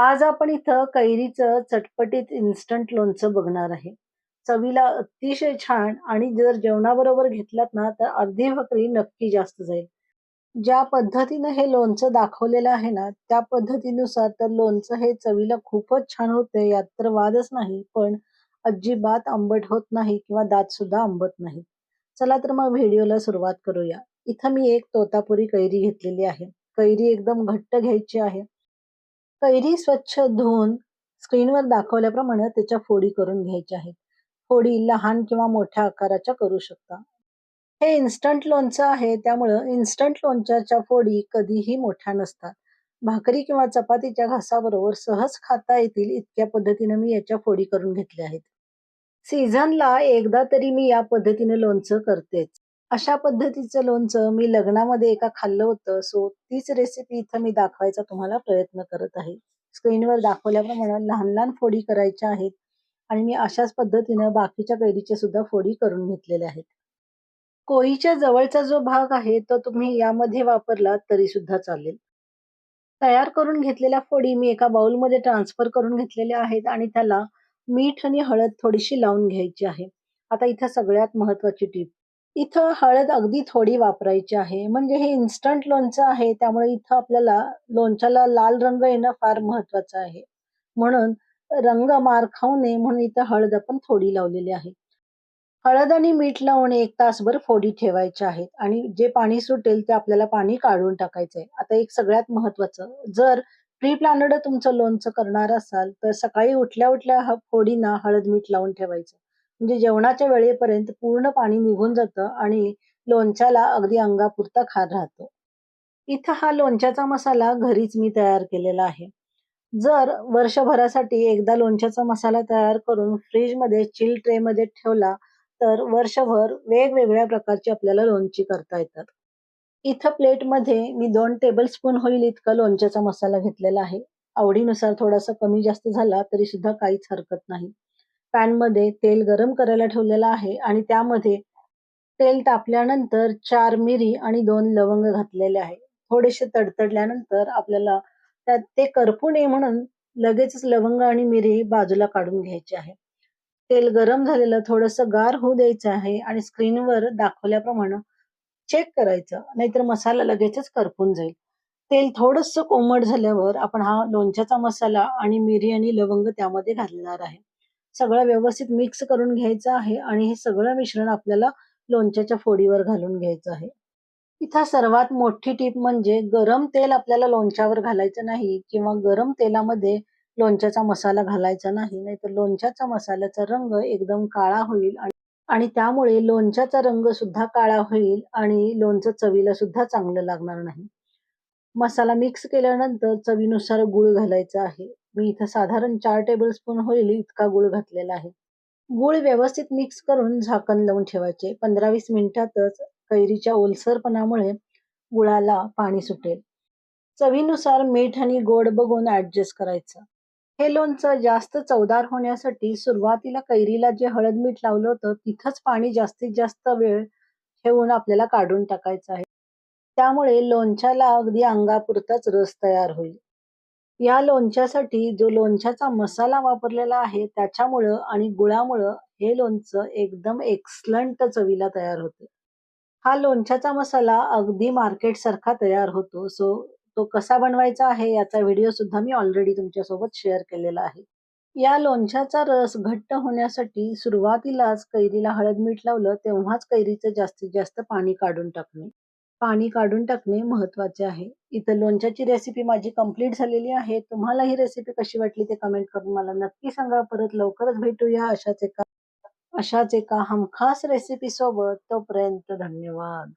आज आपण इथं कैरीचं चटपटीत इन्स्टंट लोणचं बघणार आहे. चवीला अतिशय छान आणि जर जेवणाबरोबर घेतलात ना, तर अर्धी भाकरी नक्की जास्त जाईल. ज्या पद्धतीनं हे लोणचं दाखवलेलं आहे ना, त्या पद्धतीनुसार तर लोणचं हे चवीला खूपच छान होते, यात तर वादच नाही. पण अजिबात आंबट होत नाही किंवा दात सुद्धा आंबत नाही. चला तर मग व्हिडिओला सुरुवात करूया. इथं मी एक तोतापुरी कैरी घेतलेली आहे. कैरी एकदम घट्ट घ्यायची आहे. कैरी स्वच्छ धुवून स्क्रीनवर दाखवल्याप्रमाणे त्याच्या फोडी करून घ्यायच्या आहेत. फोडी लहान किंवा मोठ्या आकाराच्या करू शकता. हे इन्स्टंट लोणचं आहे त्यामुळं इन्स्टंट लोणच्याच्या फोडी कधीही मोठ्या नसतात. भाकरी किंवा चपातीच्या घासाबरोबर सहज खाता येतील इतक्या पद्धतीने मी याच्या फोडी करून घेतल्या आहेत. सीझनला एकदा तरी मी या पद्धतीने लोणचं करतेच. अशा पद्धतीचं लोणचं मी लग्नामध्ये एका खाल्लं होतं. सो तीच रेसिपी इथं मी दाखवायचा तुम्हाला प्रयत्न करत आहे. स्क्रीनवर दाखवल्याप्रमाणे लहान-लहान फोडी करायच्या आहेत आणि मी अशाच पद्धतीनं बाकीच्या कैरीच्या सुद्धा फोडी करून घेतलेल्या आहेत. कोळीच्या जवळचा जो भाग आहे तो तुम्ही यामध्ये वापरला तरी सुद्धा चालेल. तयार करून घेतलेल्या फोडी मी एका बाउलमध्ये ट्रान्सफर करून घेतलेल्या आहेत आणि त्याला मीठ आणि हळद थोडीशी लावून घ्यायची आहे. आता इथं सगळ्यात महत्वाची टीप इथं हळद अगदी थोडी वापरायची आहे. म्हणजे हे इन्स्टंट लोणचं आहे त्यामुळे इथं आपल्याला लोणच्याला लाल रंग येणं फार महत्वाचं आहे. म्हणून रंग मार खाऊ नये म्हणून इथं हळद आपण थोडी लावलेली आहे. हळद आणि मीठ लावून एक तासभर फोडी ठेवायच्या आहेत आणि जे पाणी सुटेल ते आपल्याला पाणी काढून टाकायचंय. आता एक सगळ्यात महत्वाचं जर प्री प्लॅनड तुमचं लोणचं करणार असाल तर सकाळी उठल्या उठल्या फोडींना हळद मीठ लावून ठेवायचं. म्हणजे जेवणाच्या वेळेपर्यंत पूर्ण पाणी निघून जातं आणि लोणच्याला अगदी अंगापुरता खार राहतो. इथं हा लोणच्याचा मसाला घरीच मी तयार केलेला आहे. जर वर्षभरासाठी एकदा लोणच्याचा मसाला तयार करून फ्रीजमध्ये चिल ट्रेमध्ये ठेवला तर वर्षभर वेगवेगळ्या प्रकारची आपल्याला लोणची करता येतात. इथं प्लेटमध्ये मी दोन टेबलस्पून होईल इतका लोणच्याचा मसाला घेतलेला आहे. आवडीनुसार थोडासा कमी जास्त झाला तरी सुद्धा काहीच हरकत नाही. पॅनमध्ये तेल गरम करायला ठेवलेलं आहे आणि त्यामध्ये तेल तापल्यानंतर चार मिरी आणि दोन लवंग घातलेले आहे. थोडेसे तडतडल्यानंतर आपल्याला त्यात ते करपू नये म्हणून लगेचच लवंग आणि मिरी बाजूला काढून घ्यायची आहे. तेल गरम झालेलं थोडंसं गार होऊ द्यायचं आहे आणि स्क्रीनवर दाखवल्याप्रमाणे चेक करायचं नाहीतर मसाला लगेचच करपून जाईल. तेल थोडस कोमट झाल्यावर आपण हा लोणच्याचा मसाला आणि मिरी आणि लवंग त्यामध्ये घालणार आहे. सगळं व्यवस्थित मिक्स करून घ्यायचं आहे आणि हे सगळं मिश्रण आपल्याला लोणच्याच्या फोडीवर घालून घ्यायचं आहे. इथं सर्वात मोठी टीप म्हणजे गरम तेल आपल्याला लोणच्यावर घालायचं नाही किंवा गरम तेलामध्ये लोणच्याचा मसाला घालायचा नाही. नाहीतर लोणच्याचा मसाल्याचा रंग एकदम काळा होईल आणि त्यामुळे लोणच्याचा रंग सुद्धा काळा होईल आणि लोणचं चवीला सुद्धा चांगलं लागणार नाही. मसाला मिक्स केल्यानंतर चवीनुसार गूळ घालायचा आहे. मी इथं साधारण चार टेबल स्पून होईल इतका गूळ घातलेला आहे. गूळ व्यवस्थित मिक्स करून झाकण लावून ठेवायचे. 15-20 मिनिटातच कैरीच्या ओलसरपणामुळे गुळाला पाणी सुटेल. चवीनुसार मीठ आणि गोड बघून ऍडजस्ट करायचं. हे लोणचं जास्त चवदार होण्यासाठी सुरुवातीला कैरीला जे हळद मीठ लावलं होतं तिथंच पाणी जास्तीत जास्त वेळ ठेवून आपल्याला काढून टाकायचं आहे. त्यामुळे लोणच्याला अगदी अंगापुरताच रस तयार होईल. या लोणच्यासाठी जो लोणच्याचा मसाला वापरलेला आहे त्याच्यामुळं आणि गुळामुळं हे लोणचं एकदम एक्सलंट चवीला तयार होते. हा लोणच्याचा मसाला अगदी मार्केट सारखा तयार होतो. सो तो कसा बनवायचा आहे याचा व्हिडिओ सुद्धा मी ऑलरेडी तुमच्यासोबत शेअर केलेला आहे. या लोणच्याचा रस घट्ट होण्यासाठी सुरुवातीलाच कैरीला हळद मीठ लावलं तेव्हाच कैरीचं जास्तीत जास्त पाणी काढून टाकणे. पाणी काढून टाकणे महत्त्वाचे आहे. इथं लोणच्याची रेसिपी माझी कंप्लीट झालेली आहे. तुम्हाला ही रेसिपी कशी वाटली ते कमेंट करून मला नक्की सांगा. परत लवकरच भेटूया अशाच एका अशाच एका हमखास रेसिपी सोबत. तोपर्यंत धन्यवाद.